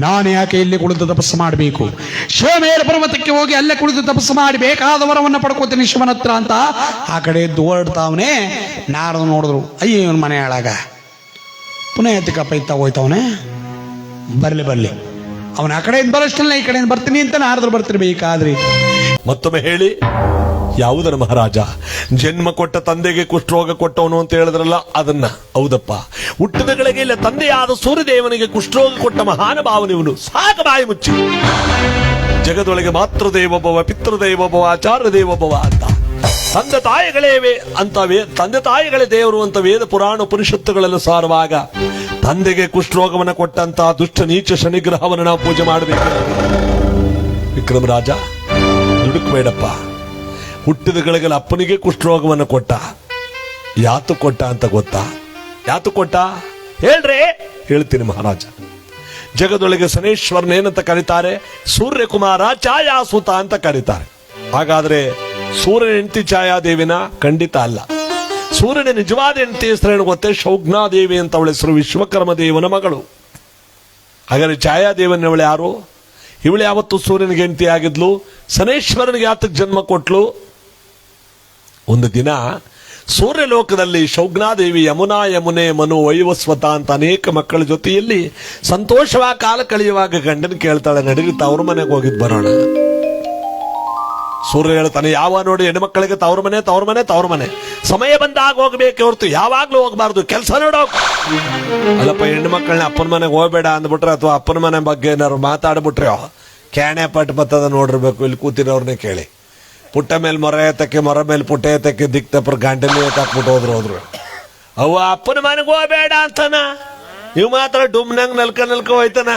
ನಾನು ಯಾಕೆ ಇಲ್ಲಿ ಕುಳಿತು ತಪಸ್ಸು ಮಾಡಬೇಕು? ಶಿವಮೇರ ಪರ್ವತಕ್ಕೆ ಹೋಗಿ ಅಲ್ಲೇ ಕುಳಿತು ತಪಸ್ಸು ಮಾಡಿ ಬೇಕಾದ ವರವನ್ನ ಪಡ್ಕೋತೀನಿ ಶಿವನ ಹತ್ರ ಅಂತ ಆ ಕಡೆ ಹೊರಡ್ತಾವನೆ ನಾರದು ನೋಡಿದ್ರು, ಅಯ್ಯೋ, ಇವನ್ ಮನೆ ಹಾಳಾಗ. ಪುನಃ ಎತ್ತಕಪ್ಪ ಇತ್ತ ಹೋಯ್ತವನೆ. ಬರಲಿ ಬರಲಿ. ಅವನ ಆ ಕಡೆಯಿಂದ ಬರೋಷ್ಟಲ್ಲ, ಈ ಕಡೆಯಿಂದ ಬರ್ತೀನಿ ಅಂತ ನಾರದ್ರು ಬರ್ತಿರ್ಬೇಕಾದ್ರಿ. ಮತ್ತೊಮ್ಮೆ ಹೇಳಿ. ಯಾವುದರ ಮಹಾರಾಜ? ಜನ್ಮ ಕೊಟ್ಟ ತಂದೆಗೆ ಕುಷ್ಠರೋಗ ಕೊಟ್ಟವನು ಅಂತ ಹೇಳಿದ್ರಲ್ಲ, ಅದನ್ನ. ಹೌದಪ್ಪ. ಹುಟ್ಟಿದ ಗಳಿಗೆ ಇಲ್ಲ, ತಂದೆಯಾದ ಸೂರ್ಯದೇವನಿಗೆ ಕುಷ್ಠರೋಗ ಕೊಟ್ಟ ಮಹಾನುಭಾವನಿವನು ಸಾಕ ಬಾಯಿ ಮುಚ್ಚಿ. ಜಗದೊಳಗೆ ಮಾತೃ ದೇವೋಭವ ಪಿತೃ ದೇವೋಭವ ಆಚಾರ್ಯ ದೇವೋಭವ ಅಂತ. ತಂದೆ ತಾಯಿಗಳೇವೆ ಅಂತವೇ, ತಂದೆ ತಾಯಿಗಳೇ ದೇವರು ಅಂತ ವೇದ ಪುರಾಣ ಪುರುಷತ್ವಗಳನ್ನು ಸಾರುವಾಗ, ತಂದೆಗೆ ಕುಷ್ಠರೋಗವನ್ನು ಕೊಟ್ಟಂತ ದುಷ್ಟ ನೀಚ ಶನಿಗ್ರಹವನ್ನು ನಾವು ಪೂಜೆ ಮಾಡಬೇಕು. ವಿಕ್ರಮ ರಾಜ ದುಡುಕ್ಬೇಡಪ್ಪ ಹುಟ್ಟಿದ ಗಳಿಗೆಲ್ಲ ಅಪ್ಪನಿಗೆ ಕುಷ್ಠರೋಗವನ್ನು ಕೊಟ್ಟ. ಯಾತು ಕೊಟ್ಟ ಅಂತ ಗೊತ್ತಾ? ಯಾತು ಕೊಟ್ಟ? ಹೇಳ್ರಿ. ಹೇಳ್ತೀನಿ ಮಹಾರಾಜ. ಜಗದೊಳಗೆ ಶನೇಶ್ವರನೇನಂತ ಕರೀತಾರೆ? ಸೂರ್ಯಕುಮಾರ ಛಾಯಾಸುತ ಅಂತ ಕರೀತಾರೆ. ಹಾಗಾದ್ರೆ ಸೂರ್ಯನ ಹೆಂಡತಿ ಛಾಯಾದೇವಿನ ಖಂಡಿತ ಅಲ್ಲ. ಸೂರ್ಯನ ನಿಜವಾದ ಹೆಂಡತಿ ಹೆಸರೇನು ಗೊತ್ತೇ? ಶೌಜ್ಞಾದೇವಿ ಅಂತ ಅವಳ ಹೆಸರು ವಿಶ್ವಕರ್ಮ ದೇವನ ಮಗಳು. ಹಾಗಾದ್ರೆ ಛಾಯಾದೇವನವಳು ಯಾರು? ಇವಳು ಯಾವತ್ತು ಸೂರ್ಯನಿಗೆ ಹೆಂಡತಿ ಆಗಿದ್ಲು? ಶನೇಶ್ವರನಿಗೆ ಯಾತಕ್ಕೆ ಜನ್ಮ ಕೊಟ್ಲು? ಒಂದು ದಿನ ಸೂರ್ಯಲೋಕದಲ್ಲಿ ಶೌಗ್ನಾದೇವಿ ಯಮುನಾ ಯಮುನೆ ಮನು ವೈವಸ್ವತ ಅಂತ ಅನೇಕ ಮಕ್ಕಳ ಜೊತೆಯಲ್ಲಿ ಸಂತೋಷವಾಗಿ ಕಾಲ ಕಳೆಯುವಾಗ ಗಂಡನ ಕೇಳ್ತಾಳೆ, ನಡೀರಿ, ತವ್ರ ಮನೆಗೆ ಹೋಗಿದ್ ಬರೋಣ. ಸೂರ್ಯ ಹೇಳ್ತಾನೆ, ಯಾವ ನೋಡಿ ಹೆಣ್ಮಕ್ಳಿಗೆ ತವ್ರ ಮನೆ ತವ್ರ ಮನೆ ತವ್ರ ಮನೆ. ಸಮಯ ಬಂದಾಗ ಹೋಗ್ಬೇಕು ಹೊರತು ಯಾವಾಗ್ಲೂ ಹೋಗ್ಬಾರ್ದು, ಕೆಲಸ ನೋಡೋ ಅಲ್ಲಪ್ಪ, ಹೆಣ್ಣು ಮಕ್ಕಳನ್ನ ಅಪ್ಪನ ಮನೆಗೆ ಹೋಗ್ಬೇಡ ಅಂದ್ಬಿಟ್ರೆ ಅಥವಾ ಅಪ್ಪನ ಮನೆ ಬಗ್ಗೆ ಏನಾದ್ರು ಮಾತಾಡ್ಬಿಟ್ರೆ, ಕ್ಯಾಣೆ ಪಟ್ ಬತ್ತದ ನೋಡಿರ್ಬೇಕು, ಇಲ್ಲಿ ಕೂತಿರೋರ್ನೇ ಕೇಳಿ. ಪುಟ್ಟ ಮೇಲೆ ಮೊರ ಎತ್ತಕ್ಕೆ, ಮೊರ ಮೇಲೆ ಪುಟ್ಟ ಎತ್ತಕ್ಕೆ ದಿಕ್ ತಪ್ಪರು ಗಂಟಲಿ ಎತ್ತಾಕ್ಬಿಟ್ಟು ಹೋದ್ರು ಹೋದ್ರು. ಅವ ಅಪ್ಪನ ಮನೆಗೆ ಹೋಗ್ಬೇಡ ಅಂತಾನ. ಇವ್ ಮಾತ್ರ ಡುಮ್ನಂಗ್ ನಲ್ಕ ನಲ್ಕ ಹೋಯ್ತಾನ.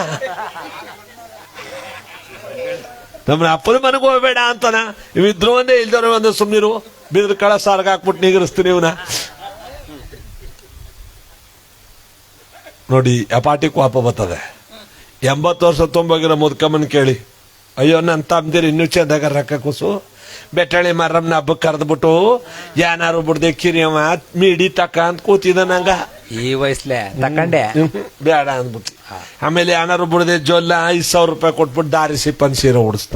ನಮ್ಮ ಅಪ್ಪನ ಮನೆಗೆ ಹೋಗಬೇಡ ಅಂತಾನ. ಇವಿದ್ರು ಒಂದೇ ಇಲ್ದವ್ರು ಒಂದು ಸುಮ್ನಿರು. ಬಿದ್ರ ಕಳ ಸಾರ್ಗ ಹಾಕ್ಬಿಟ್ಟು ನೀಗರಿಸ್ತೀನಿ ಇವನ. ನೋಡಿ, ಅಪಾಟಿ ಕೋಪ ಬರ್ತದೆ. ಎಂಬತ್ತು ವರ್ಷ ತುಂಬೋಗಿರೋ ಮುದ್ಕಮ್ಮನ್ ಕೇಳಿ, ಅಯ್ಯೋ ನನ್ನ ತಮ್ಮದಿರಿ ಇನ್ನೂ ಚೆಂದಾಗ ರೊಕ್ಕ ಕೂಸು ಬೆಟ್ಟಳಿ ಮರಮ್ನ ಹಬ್ಬಕ್ಕೆ ಕರೆದ್ಬಿಟ್ಟು ಏನಾರು ಬಿಡ್ದೆ ಕಿರಿಯವ ಮೀಡಿ ತಕ್ಕ ಅಂತ ಕೂತಿದ ನಂಗ. ಈ ವಯಸ್ಸಲೆ ತಕಂಡೆ. ಬೇಡ ಅಂದ್ಬಿಟ್ಟು. ಆಮೇಲೆ ಏನಾರು ಬಿಡ್ದೆ ಜೊಲ್ಲ ಐದ್ ಸಾವಿರ ರೂಪಾಯಿ ಕೊಟ್ಬಿಟ್ಟು ದಾರಿ ಸಿಪ್ಪನ್ ಸೀರೆ ಉಡಿಸ್ತ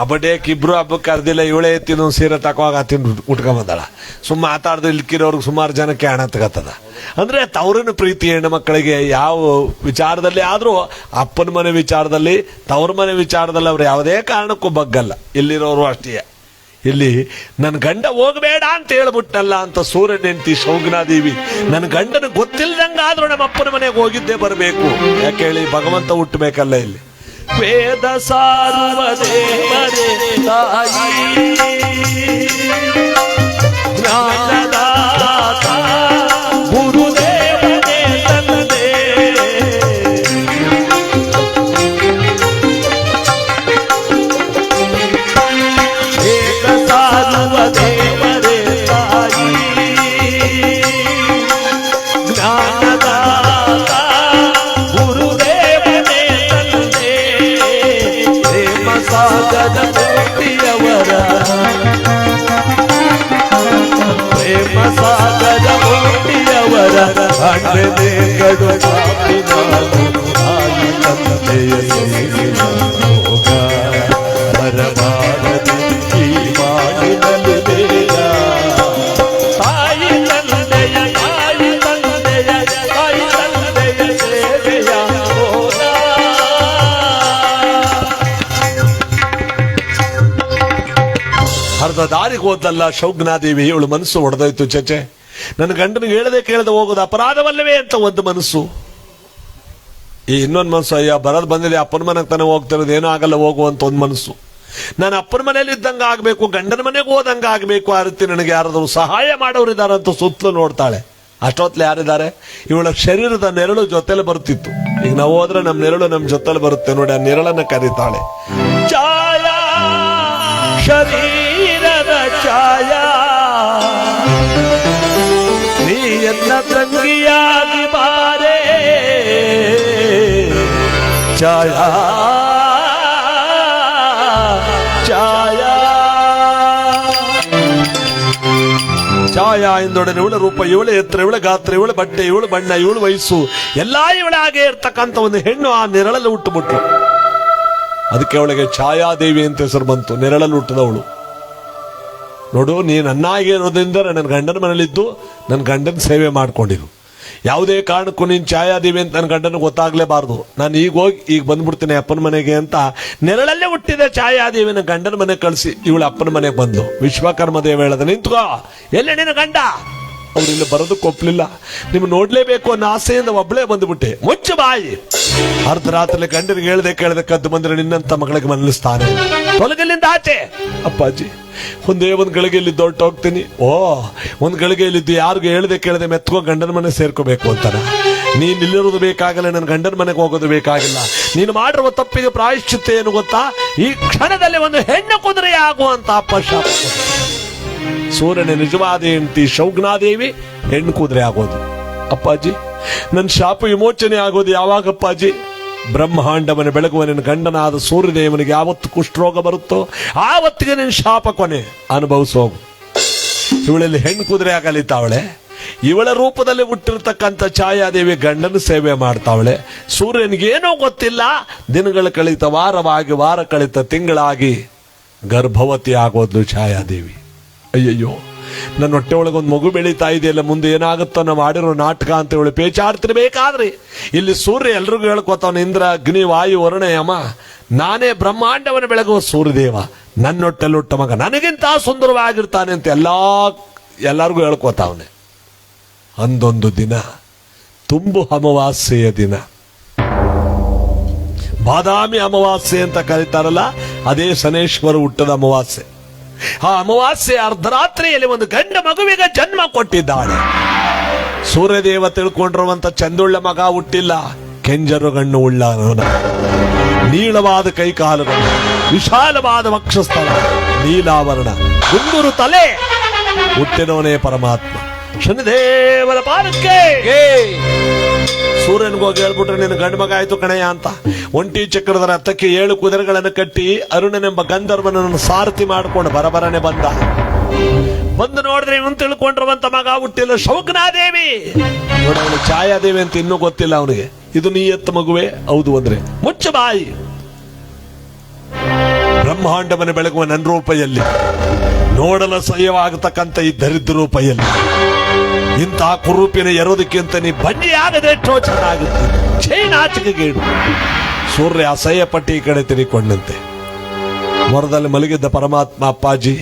ಆ ಬಡ್ಡೆಕ್ ಇಬ್ರು ಹಬ್ಬಕ್ಕೆ ಕರೆದಿಲ್ಲ, ಇವಳೇ ತಿನ್ನು ಸೀರೆ ತಕೋವಾಗ ತಿಂದು ಉಟ್ಕೊಂಬಂದಾಳ ಸುಮ್ಮ ಮಾತಾಡ್ದು ಇಲ್ಕಿರೋರ್ಗೆ ಸುಮಾರು ಜನಕ್ಕೆ ಹಣ ತಗತ್ತದ ಅಂದ್ರೆ ತವರಿನ ಪ್ರೀತಿ ಹೆಣ್ಣು ಮಕ್ಕಳಿಗೆ ಯಾವ ವಿಚಾರದಲ್ಲಿ ಆದ್ರೂ ಅಪ್ಪನ ಮನೆ ವಿಚಾರದಲ್ಲಿ, ತವ್ರ ಮನೆ ವಿಚಾರದಲ್ಲಿ ಅವ್ರು ಯಾವುದೇ ಕಾರಣಕ್ಕೂ ಬಗ್ಗಲ್ಲ. ಇಲ್ಲಿರೋರು ಅಷ್ಟೇ. ಇಲ್ಲಿ ನನ್ನ ಗಂಡ ಹೋಗಬೇಡ ಅಂತ ಹೇಳ್ಬಿಟ್ಟಲ್ಲ ಅಂತ ಸೂರ್ಯನ ಹೆಂಡತಿ ಶೌಗ್ನಾದೇವಿ. ನನ್ನ ಗಂಡನ ಗೊತ್ತಿಲ್ಲದಂಗಾದ್ರೂ ನಮ್ಮ ಅಪ್ಪನ ಮನೆಗೆ ಹೋಗಿದ್ದೇ ಬರಬೇಕು. ಯಾಕೆ ಹೇಳಿ ಭಗವಂತ ಹುಟ್ಟಬೇಕಲ್ಲ ಇಲ್ಲಿ. ವೇದ ಸಾರುವ ದೇವರೇ ತಾಯಿ ಸಾಗದ ಮೂರ್ತಿಯವರ ಪ್ರೇಮ ಸಾಗದ ಮೂರ್ತಿಯವರ ಅಣ್ಣನೆ ಕಡು ತಾಯಿ ದಾರಿಗೆ ಹೋದಲ್ಲ ಶೌಗ್ನಾದೇವಿ, ಇವಳು ಮನಸ್ಸು ಹೊಡೆದೋಯ್ತು ಚಚೆ ನನ್ನ ಗಂಡನಿಗೆ ಹೇಳದೆ ಕೇಳದೆ ಹೋಗೋದು ಅಪರಾಧವಲ್ಲವೇ ಅಂತ ಒಂದು ಮನಸ್ಸು. ಈ ಇನ್ನೊಂದು ಮನಸ್ಸು, ಅಯ್ಯ, ಬರೋದು ಬಂದಿಲ್ಲ ಅಪ್ಪನ ಮನೆಗೆ ತಾನೇ ಹೋಗ್ತಿರೋದು, ಏನೂ ಆಗಲ್ಲ ಹೋಗುವಂತ ಒಂದು ಮನಸ್ಸು. ನಾನು ಅಪ್ಪನ ಮನೇಲಿ ಇದ್ದಂಗೆ ಆಗಬೇಕು, ಗಂಡನ ಮನೆಗೆ ಹೋದಂಗೆ ಆಗಬೇಕು ಆ ರೀತಿ ನನಗೆ ಯಾರಾದರೂ ಸಹಾಯ ಮಾಡೋರಿದ್ದಾರೆ ಅಂತ ಸುತ್ತಲೂ ನೋಡ್ತಾಳೆ. ಅಷ್ಟೊತ್ತಲೆ ಯಾರಿದ್ದಾರೆ? ಇವಳ ಶರೀರದ ನೆರಳು ಜೊತೆಲಿ ಬರುತ್ತಿತ್ತು ಈಗ ನಾವು ಹೋದ್ರೆ ನಮ್ಮ ನೆರಳು ನಮ್ಮ ಜೊತೆಲಿ ಬರುತ್ತೆ ನೋಡಿ, ಆ ನೆರಳನ್ನ ಕರೀತಾಳೆ. ಛಾಯಾ ಎನ್ನ ತಂಗಿಯಾಗಿ ಬಾರೆ. ಛಾಯಾ ಛಾಯಾ. ಛಾಯಾ ಎಂದೊಡನೆ ಇವಳ ರೂಪ, ಇವಳ ಎತ್ತರ, ಇವಳ ಗಾತ್ರ, ಇವಳ ಬಟ್ಟೆ, ಇವಳ ಬಣ್ಣ, ಇವಳ ವಯಸ್ಸು, ಎಲ್ಲಾ ಇವಳ ಹಾಗೆ ಇರ್ತಕ್ಕಂಥ ಒಂದು ಹೆಣ್ಣು ಆ ನೆರಳಲ್ಲಿ ಹುಟ್ಟುಬಿಟ್ರು ಅದಕ್ಕೆ ಅವಳಿಗೆ ಛಾಯಾದೇವಿ ಅಂತ ಹೆಸರು ಬಂತು, ನೆರಳಲ್ಲಿ ಹುಟ್ಟಿದವಳು. ನೋಡು, ನೀನು ನನ್ನಾಗಿ ಇರೋದ್ರಿಂದ ನನ್ನ ಗಂಡನ ಮನೇಲಿದ್ದು ನನ್ನ ಗಂಡನ ಸೇವೆ ಮಾಡ್ಕೊಂಡಿರು. ಯಾವುದೇ ಕಾರಣಕ್ಕೂ ನೀನು ಛಾಯಾದೇವಿ ಅಂತ ನನ್ನ ಗಂಡನ ಗೊತ್ತಾಗಲೇಬಾರ್ದು. ನಾನು ಈಗ ಹೋಗಿ, ಈಗ ಬಂದ್ಬಿಡ್ತೀನಿ ಅಪ್ಪನ ಮನೆಗೆ ಅಂತ ನೆರಳಲ್ಲೇ ಹುಟ್ಟಿದ ಛಾಯಾದೇವಿನ ಗಂಡನ ಮನೆ ಕಳಿಸಿ ಇವಳು ಅಪ್ಪನ ಮನೆಗೆ ಬಂದು. ವಿಶ್ವಕರ್ಮ ದೇವ ಹೇಳದ, ನಿಂತ್ಕೋ. ಎಲ್ಲೇ ನಿನ್ನ ಗಂಡ? ಅವ್ರು ಇಲ್ಲಿ ಬರೋದಕ್ಕೆ ಒಪ್ಲಿಲ್ಲ. ನೋಡ್ಲೇಬೇಕು ಅನ್ನೋ ಆಸೆಯಿಂದ ಒಬ್ಬಳೇ ಬಂದ್ಬಿಟ್ಟೆ. ಮುಚ್ಚು ಬಾಯಿ. ಅರ್ಧ ರಾತ್ರಿ ಗಂಡನಿಗೆ ಹೇಳ್ದೆ ಕೇಳದೆ ಕದ್ದು ಬಂದ್ರೆ ನಿನ್ನಂತ ಮಗಳಿಗೆ ಮನಲಿಸ್ತಾನೆ ಹೊಲಗಲ್ಲಿಂದ ಆಚೆ. ಅಪ್ಪಾಜಿ, ಒಂದೇ ಒಂದ್ ಗಳಿಗೆಯಲ್ಲಿ ದೊಡ್ಡ ಹೋಗ್ತೀನಿ. ಓ, ಒಂದ್ ಗಳಿಗೆಯಲ್ಲಿದ್ದು ಯಾರಿಗೂ ಹೇಳ್ದೆ ಕೇಳದೆ ಮೆತ್ಕೋ ಗಂಡನ ಮನೆ ಸೇರ್ಕೋಬೇಕು ಅಂತಾನ. ನೀನ್ ಇಲ್ಲಿರೋದು ಬೇಕಾಗಲ್ಲ ನನ್ನ ಗಂಡನ ಮನೆಗೆ ಹೋಗೋದು ಬೇಕಾಗಿಲ್ಲ. ನೀನು ಮಾಡಿರುವ ತಪ್ಪಿಗೆ ಪ್ರಾಯಶ್ಚಿತ್ತ ಏನು ಗೊತ್ತಾ? ಈ ಕ್ಷಣದಲ್ಲಿ ಒಂದು ಹೆಣ್ಣು ಕುದುರೆ ಆಗುವಂತ ಅಪ್ಪಶಾಪ ಸೂರ್ಯನ ನಿಜವಾದ ಹೆಂಡತಿ ಶೌಗ್ನಾದೇವಿ, ಹೆಣ್ಣು ಕುದುರೆ ಆಗೋದು. ಅಪ್ಪಾಜಿ ನನ್ನ ಶಾಪ ವಿಮೋಚನೆ ಆಗೋದು ಯಾವಾಗ ಅಪ್ಪಾಜಿ? ಬ್ರಹ್ಮಾಂಡವನ ಬೆಳಗುವನ ಗಂಡನಾದ ಸೂರ್ಯದೇವನಿಗೆ ಯಾವತ್ತು ಕುಷ್ಠರೋಗ ಬರುತ್ತೋ, ಆವತ್ತಿಗೆ ನಿನ್ನ ಶಾಪ ಕೊನೆ ಅನುಭವಿಸೋಗು ಇವಳಲ್ಲಿ ಹೆಣ್ಣು ಕುದುರೆ ತಾವಳೆ ಇವಳ ರೂಪದಲ್ಲಿ ಹುಟ್ಟಿರ್ತಕ್ಕಂಥ ಛಾಯಾದೇವಿ ಗಂಡನ ಸೇವೆ ಮಾಡ್ತಾವಳೆ. ಸೂರ್ಯನಿಗೇನೂ ಗೊತ್ತಿಲ್ಲ, ದಿನಗಳು ಕಳಿತ ವಾರವಾಗಿ, ವಾರ ಕಳಿತ ತಿಂಗಳಾಗಿ ಗರ್ಭವತಿ ಆಗೋದ್ಲು ಛಾಯಾದೇವಿ. ಅಯ್ಯಯ್ಯೋ, ನನ್ನ ಹೊಟ್ಟೆ ಒಳಗೆ ಒಂದು ಮಗು ಬೆಳೀತಾ ಇದೆಯಲ್ಲ, ಮುಂದೆ ಏನಾಗುತ್ತೋ ನಾವು ಮಾಡಿರೋ ನಾಟಕ ಅಂತ ಹೇಳಿ ಪೇಚಾಡ್ತಿರ್ಬೇಕಾದ್ರಿ. ಇಲ್ಲಿ ಸೂರ್ಯ ಎಲ್ರಿಗೂ ಹೇಳ್ಕೊತಾವನ ಇಂದ್ರ, ಅಗ್ನಿ, ವಾಯು, ವರುಣ, ಯಮ, ನಾನೇ ಬ್ರಹ್ಮಾಂಡವನ್ನು ಬೆಳಗುವ ಸೂರ್ಯದೇವ. ನನ್ನೊಟ್ಟೆಲ್ಲಿ ಹುಟ್ಟ ಮಗ. ನನಗಿಂತ ಸುಂದರವಾಗಿರ್ತಾನೆ ಅಂತ ಎಲ್ಲ, ಎಲ್ಲರಿಗೂ ಹೇಳ್ಕೊತಾವನೆ ಅಂದೊಂದು ದಿನ, ತುಂಬು ಅಮಾವಾಸ್ಯೆಯ ದಿನ. ಬಾದಾಮಿ ಅಮಾವಾಸ್ಯೆ ಅಂತ ಕರೀತಾರಲ್ಲ, ಅದೇ ಶನೇಶ್ವರ ಹುಟ್ಟದ ಅಮಾವಾಸ್ಯೆ. ಆ ಅಮಾವಾಸ್ಯೆ ಅರ್ಧರಾತ್ರಿಯಲ್ಲಿ ಒಂದು ಗಂಡ ಮಗುವಿಗೆ ಜನ್ಮ ಕೊಟ್ಟಿದ್ದಾಳೆ. ಸೂರ್ಯದೇವ ತಿಳ್ಕೊಂಡಿರುವಂತ ಚಂದುಳ್ಳ ಮಗ ಹುಟ್ಟಿಲ್ಲ. ಕೆಂಜರು ಗಣ್ಣು ಉಳ್ಳ ನೀಳವಾದ ಕೈಕಾಲುಗಳು, ವಿಶಾಲವಾದ ವಕ್ಷಸ್ಥಳ, ನೀಲಾವರಣ ಗುಂಗುರು ತಲೆ. ಹುಟ್ಟಿನವನೇ ಪರಮಾತ್ಮ. ಶನಿದೇವರ ಪಾದಕ್ಕೆ. ಸೂರ್ಯನಿಗೆ ಹೋಗಿ ಹೇಳ್ಬಿಟ್ರೆ ನಿನ್ನ ಗಂಡು ಮಗ ಆಯ್ತು ಕಣಯ್ಯ ಅಂತ. ಒಂಟಿ ಚಕ್ರದ ರಥಕ್ಕೆ ಏಳು ಕುದುರೆಗಳನ್ನು ಕಟ್ಟಿ ಅರುಣನೆಂಬ ಗಂಧರ್ವನನ್ನು ಸಾರಥಿ ಮಾಡಿಕೊಂಡು ಬರಬರನೆ ಬಂದ. ಬಂದು ನೋಡಿದ್ರೆ ಇವನು ತಿಳ್ಕೊಂಡಿರುವಂತ ಮಗ ಹುಟ್ಟಿಲ್ಲ, ಶೌಕನಾದೇವಿ. ನೋಡ ಅವಳು ಛಾಯಾದೇವಿ ಅಂತ ಇನ್ನೂ ಗೊತ್ತಿಲ್ಲ ಅವನಿಗೆ. ಇದು ನೀ ಎತ್ತ ಮಗುವೆ? ಹೌದು ಅಂದ್ರೆ. ಮುಚ್ಚ ಬಾಯಿ. ಬ್ರಹ್ಮಾಂಡವನ ಬೆಳಗುವ ನನ್ನ ರೂಪೆಯಲ್ಲಿ ನೋಡಲು ಸಹ್ಯವಾಗತಕ್ಕಂಥ ಈ ದರಿದ್ರ ರೂಪದಲ್ಲಿ ಇಂತಹ ಕುರೂಪಿನ ಎರೋದಕ್ಕಿಂತ ನೀ ಬಂಜಿ ಆಗದೆ ಎಷ್ಟೋ ಚೆನ್ನಾಗುತ್ತೆ ಚೈನಾಚಿಕೆಗೇಡು ಸೂರ್ಯ ಅಸಹ್ಯ ಪಟ್ಟಿ ಈ ಕಡೆ ತಿರುಗಿಕೊಂಡಂತೆ ಮರದಲ್ಲಿ ಮಲಗಿದ್ದ ಪರಮಾತ್ಮ ಅಪ್ಪಾಜಿ,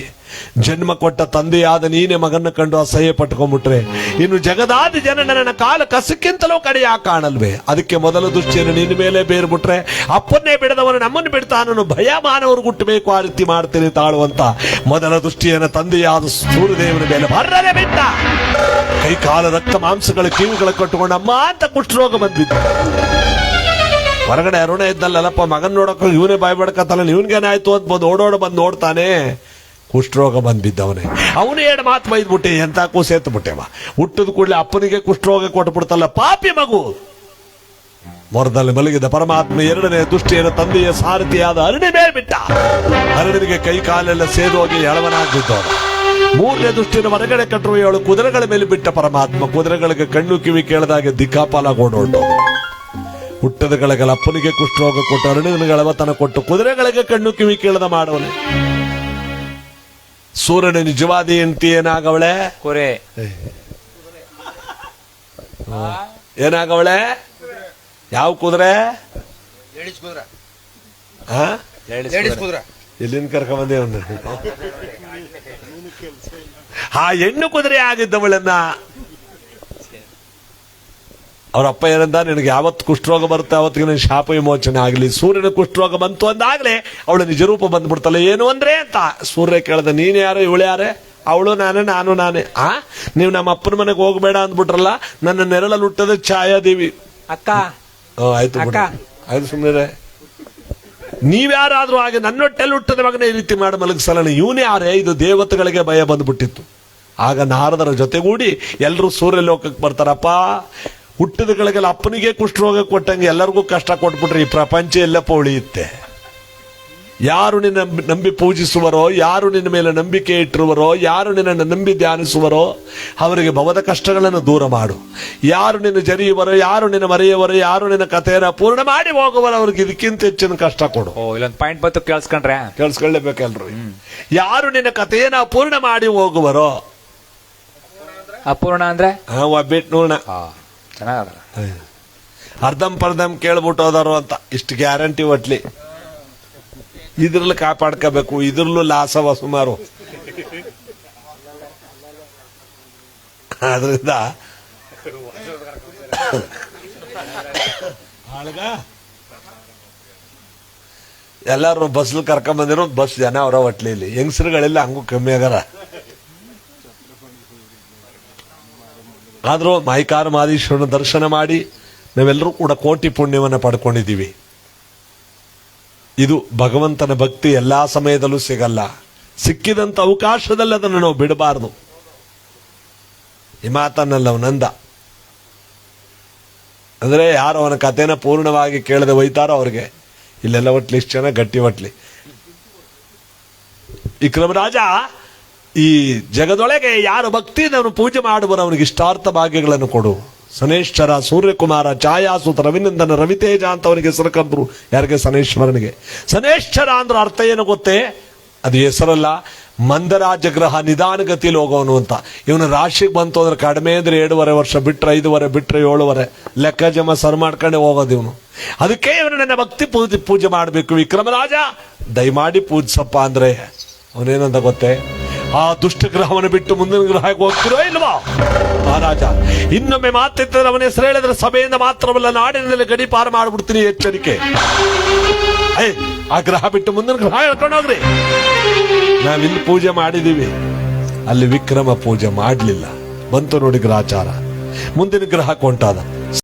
ಜನ್ಮ ಕೊಟ್ಟ ತಂದೆಯಾದ ನೀನೆ ಮಗನ ಕಂಡು ಅಸಹ್ಯ ಪಟ್ಕೊಂಡ್ಬಿಟ್ರೆ, ಇನ್ನು ಜಗದಾದಿ ಜನ ನನ್ನ ಕಾಲ ಕಸಕ್ಕಿಂತಲೂ ಕಡೆಯ ಕಾಣಲ್ವೇ? ಅದಕ್ಕೆ ಮೊದಲ ದೃಷ್ಟಿಯನ್ನು ನಿನ್ನ ಮೇಲೆ ಬೇರ್ಬಿಟ್ರೆ, ಅಪ್ಪನ್ನೇ ಬಿಡದವನು ನಮ್ಮನ್ನು ಬಿಡ್ತಾನನ್ನು ಭಯ ಮಾನವರು ಗುಟ್ಟಬೇಕು ಆ ರೀತಿ ಮಾಡ್ತೀನಿ ತಾಳುವಂತ ಮೊದಲ ದೃಷ್ಟಿಯನ್ನು ತಂದೆಯಾದ ಸೂರ್ಯದೇವನ ಮೇಲೆ ಬರ್ರನೆ ಬಿಟ್ಟ. ಕೈ ಕಾಲ ರಕ್ತ ಮಾಂಸಗಳ ಕಿವಿಗಳ ಕಟ್ಟುಕೊಂಡು ಅಂತ ಕುಷ್ಠರೋಗ ಬಂದಿದ್ದ ಹೊರಗಡೆ ಅರುಣ ಇದ್ದಲ್ಲಪ್ಪ ಮಗನ್ ನೋಡಕ್ ಇವನೇ ಬಾಯ್ ಬಡ್ಕತ್ತಲ್ಲ ಇವನ್ಗೇನಾಯ್ತು ಅಂತ ಬಂದು ಓಡೋಡ ಬಂದು ನೋಡ್ತಾನೆ. ಕುಷ್ಠರೋಗ ಬಂದಿದ್ದವನೇ. ಅವನು ಎರಡು ಮಾತು ಬೈದ್ಬಿಟ್ಟೆ, ಎಂತ ಕೂಸೆತ್ತು ಬಿಟ್ಟೆವ ಹುಟ್ಟದ ಕೂಡಲೇ ಅಪ್ಪನಿಗೆ ಕುಷ್ಠರೋಗ ಕೊಟ್ಬಿಡ್ತಲ್ಲ, ಪಾಪಿ ಮಗು. ಮೊರದಲ್ಲಿ ಮಲಗಿದ ಪರಮಾತ್ಮ ಎರಡನೇ ದುಷ್ಟಿಯರ ತಂದೆಯ ಸಾರಥಿಯಾದ ಅರಣಿ ಮೇಲೆ ಬಿಟ್ಟ ಅರಳಿಗೆ ಕೈ ಕಾಲೆಲ್ಲ ಸೇದೋಗಿ ಎಳವನಾಗಿದ್ದವನು ಮೂರನೇ ದೃಷ್ಟಿಯನ್ನು ಹೊರಗಡೆ ಕಟ್ಟುವ ಏಳು ಕುದುರೆಗಳ ಮೇಲೆ ಬಿಟ್ಟ ಪರಮಾತ್ಮ. ಕುದುರೆಗಳಿಗೆ ಕಣ್ಣು ಕಿವಿ ಕೇಳದಾಗೆ ದಿಕ್ಕಾಪಾಲಾಗೊಂಡು ಹುಟ್ಟದಗಳಿಗೆಲ್ಲ ಅಪ್ಪನಿಗೆ ಕುಷ್ಠರೋಗ ಕೊಟ್ಟು ಅರಣಿಗಳ ಎಳವತನ ಕೊಟ್ಟು ಕುದುರೆಗಳಿಗೆ ಕಣ್ಣು ಕಿವಿ ಕೇಳದ ಮಾಡವನೆ. ಸೂರ್ಯನ ನಿಜವಾದ ಎಂತಿ ಏನಾಗವಳೆ? ಕೊರೆ. ಏನಾಗವಳೆ? ಯಾವ ಕುದುರೆ? ಆ? ಎಲ್ಲಿಂದ ಕರ್ಕೊಂಬಂದೆ ಒಂದು ಆ ಹೆಣ್ಣು ಕುದುರೆ ಆಗಿದ್ದವಳನ್ನ ಅವ್ರ ಅಪ್ಪ ಏನಂದ ನಿನಗೆ ಯಾವತ್ತು ಕುಷ್ಠರೋಗ ಬರುತ್ತೆ ಅವತ್ತಿಗೆ ನನ್ನ ಶಾಪ ವಿಮೋಚನೆ ಆಗಲಿ. ಸೂರ್ಯನ ಕುಷ್ಠರೋಗ ಬಂತು ಅಂದಾಗಲೇ ಅವಳು ನಿಜರೂಪ ಬಂದ್ಬಿಡ್ತಲ್ಲ ಏನು ಅಂದ್ರೆ? ಅಂತ ಸೂರ್ಯ ಕೇಳ್ದ ನೀನು ಯಾರು ಇವಳು ಯಾರೇ? ಅವಳು ನಾನೇ ನಾನು ನಾನೇ. ಆ? ನೀವು ನಮ್ಮ ಅಪ್ಪನ ಮನೆಗೆ ಹೋಗ್ಬೇಡ ಅಂದ್ಬಿಟ್ರಲ್ಲ ನನ್ನ ನೆರಳಲ್ಲಿ ಹುಟ್ಟದ ಛಾಯಾದೇವಿ. ಅಕ್ಕ. ಆಯ್ತು. ಆಯ್ತು ಸುಮ್ಮನೆ ನೀವ್ಯಾರಾದ್ರೂ ಹಾಗೆ ನನ್ನೊಟ್ಟೆಲ್ಲಿ ಹುಟ್ಟದ ಮಗನೇ ಈ ರೀತಿ ಮಾಡಿ ಮಲಗಿಸಲ್ಲ ಇವನೇ ಯಾರೇ ಇದು ದೇವತೆಗಳಿಗೆ ಭಯ ಬಂದ್ಬಿಟ್ಟಿತ್ತು. ಆಗ ನಾರದರ ಜೊತೆಗೂಡಿ ಎಲ್ಲರೂ ಸೂರ್ಯ ಲೋಕಕ್ಕೆ ಬರ್ತಾರಪ್ಪ ಹುಟ್ಟಿದಗಳಿಗೆಲ್ಲ ಅಪ್ಪನಿಗೆ ಕುಷ್ಠರೋಗ ಕೊಟ್ಟಂಗೆ ಎಲ್ಲರಿಗೂ ಕಷ್ಟ ಕೊಟ್ಬಿಟ್ರೆ ಈ ಪ್ರಪಂಚ ಎಲ್ಲಪ್ಪ ಉಳಿಯುತ್ತೆ? ಯಾರು ನಿನ್ನ ನಂಬಿ- ಪೂಜಿಸುವರೋ ಯಾರು ನಿನ್ನ ಮೇಲೆ ನಂಬಿಕೆ ಇಟ್ಟಿರುವರೋ ಯಾರು ನಿನ್ನನ್ನು ನಂಬಿ ಧ್ಯಾನಿಸುವರೋ ಅವರಿಗೆ ಭವದ ಕಷ್ಟಗಳನ್ನು ದೂರ ಮಾಡು. ಯಾರು ನಿನ್ನ ಜರಿಯುವರೋ ಯಾರು ನಿನ್ನ ಮರೆಯುವರೋ ಯಾರು ನಿನ್ನ ಕಥೆಯನ್ನು ಪೂರ್ಣ ಮಾಡಿ ಹೋಗುವರೋ ಅವ್ರಿಗೆ ಇದಕ್ಕಿಂತ ಹೆಚ್ಚಿನ ಕಷ್ಟ ಕೊಡು. ಓ ಇಲ್ಲೊಂದು ಪಾಯಿಂಟ್ ಬತ್ತು ಕೇಳಿಸ್ಕೊಂಡ್ರೆ? ಕೇಳಿಸ್ಕೊಳ್ಳೇಬೇಕಲ್ರು. ಯಾರು ನಿನ್ನ ಕಥೆಯನ್ನು ಪೂರ್ಣ ಮಾಡಿ ಹೋಗುವರೋ? ಅಪೂರ್ಣ ಅಂದ್ರೆ? ಆ, ಒಬ್ಬಿಟ್ ನೋಡ ಚೆನ್ನಾಗಲ್ಲ ಅರ್ಧಂ ಪರ್ಧಂ ಕೇಳ್ಬಿಟ್ಟು ಹೋದಾರು ಅಂತ ಇಷ್ಟು ಗ್ಯಾರಂಟಿ ಒಟ್ಲಿ. ಇದ್ರಲ್ಲಿ ಕಾಪಾಡ್ಕೋಬೇಕು, ಇದ್ರಲ್ಲೂ ಲಾಸವ ಸುಮಾರು. ಆದ್ರಿಂದ ಎಲ್ಲಾರು ಬಸ್ಲಿ ಕರ್ಕೊಂಡ್ ಬಂದಿರೋ ಬಸ್ ಜನ ಅವರ ಒಟ್ಲಿಲಿ ಹೆಂಗಸರುಗಳೆಲ್ಲ ಹಂಗೂ ಕಮ್ಮಿ ಆಗಾರ ಆದ್ರೂ ಮೈಕಾರ ಮಾದೀಶ್ವರನ ದರ್ಶನ ಮಾಡಿ ನಾವೆಲ್ಲರೂ ಕೂಡ ಕೋಟಿ ಪುಣ್ಯವನ್ನು ಪಡ್ಕೊಂಡಿದ್ದೀವಿ. ಇದು ಭಗವಂತನ ಭಕ್ತಿ ಎಲ್ಲಾ ಸಮಯದಲ್ಲೂ ಸಿಗಲ್ಲ. ಸಿಕ್ಕಿದಂತ ಅವಕಾಶದಲ್ಲಿ ಅದನ್ನು ನಾವು ಬಿಡಬಾರದು. ಈ ಮಾತನ್ನಲ್ಲವ ನಂದ. ಅಂದ್ರೆ ಯಾರು ಅವನ ಕಥೆನ ಪೂರ್ಣವಾಗಿ ಕೇಳದೆ ಒಯ್ತಾರೋ ಅವ್ರಿಗೆ. ಇಲ್ಲೆಲ್ಲ ಒಟ್ಲಿ ಇಷ್ಟು ಜನ ಗಟ್ಟಿ ಒಟ್ಲಿ. ವಿಕ್ರಮರಾಜ, ಈ ಜಗದೊಳಗೆ ಯಾರು ಭಕ್ತಿಯಿಂದ ಅವನು ಪೂಜೆ ಮಾಡುವರು ಅವನಿಗೆ ಇಷ್ಟಾರ್ಥ ಭಾಗ್ಯಗಳನ್ನು ಕೊಡು. ಸನೇಶ್ವರ ಸೂರ್ಯಕುಮಾರ, ಛಾಯಾಸುತ, ರವಿನಂದನ, ರವಿತೇಜ ಅಂತ ಅವನಿಗೆ ಹೆಸರು ಕರೆದ್ರು. ಯಾರಿಗೆ? ಸನೇಶ್ವರನಿಗೆ ಸನೇಶ್ವರ ಅಂದ್ರೆ ಅರ್ಥ ಏನು ಗೊತ್ತೇ? ಅದು ಹೆಸರಲ್ಲ. ಮಂದರಾಜ ಗ್ರಹ ನಿಧಾನಗತಿಯಲ್ಲಿ ಹೋಗೋನು ಅಂತ. ಇವನು ರಾಶಿಗೆ ಬಂತು ಅಂದ್ರೆ ಕಡಿಮೆ ಅಂದ್ರೆ ಎರಡೂವರೆ ವರ್ಷ ಬಿಟ್ರೆ ಐದುವರೆ ಬಿಟ್ಟರೆ ಏಳುವರೆ. ಲೆಕ್ಕ ಜಮ ಸರ್ ಮಾಡ್ಕೊಂಡೆ ಹೋಗೋದು ಇವನು. ಅದಕ್ಕೆ ಇವನು ನನ್ನ ಭಕ್ತಿ ಪೂಜೆ ಪೂಜೆ ಮಾಡಬೇಕು. ವಿಕ್ರಮರಾಜ, ದಯಮಾಡಿ ಪೂಜಿಸಪ್ಪ ಅಂದ್ರೆ ಅವನೇನಂತ ಗೊತ್ತೇ? ಆ ದುಷ್ಟ ಗ್ರಹವನ್ನು ಬಿಟ್ಟು ಮುಂದಿನ ಗ್ರಹಕ್ಕೆ ಹೋಗ್ತಿರೋ ಇಲ್ವಾ? ಮಹಾರಾಜ ಇನ್ನೊಮ್ಮೆ ಮಾತಿದ್ದರೆ ಅವನ ಹೆಸರು ಹೇಳಿದ್ರೆ ಸಭೆಯಿಂದ ಮಾತ್ರವಲ್ಲ ನಾಡಿನಲ್ಲಿ ಗಡಿಪಾರ ಮಾಡಿಬಿಡ್ತೀನಿ ಎಚ್ಚರಿಕೆ. ಏ, ಆ ಗ್ರಹ ಬಿಟ್ಟು ಮುಂದಿನ ಗ್ರಹ ಹೇಳ್ಕೊಂಡು ಹೋಗ್ರಿ. ನಾವಿಲ್ಲಿ ಪೂಜೆ ಮಾಡಿದೀವಿ. ಅಲ್ಲಿ ವಿಕ್ರಮ ಪೂಜೆ ಮಾಡಲಿಲ್ಲ. ಬಂತು ನೋಡಿ ಗ್ರಹಚಾರ ಮುಂದಿನ ಗ್ರಹ ಕೊಂಟಾದ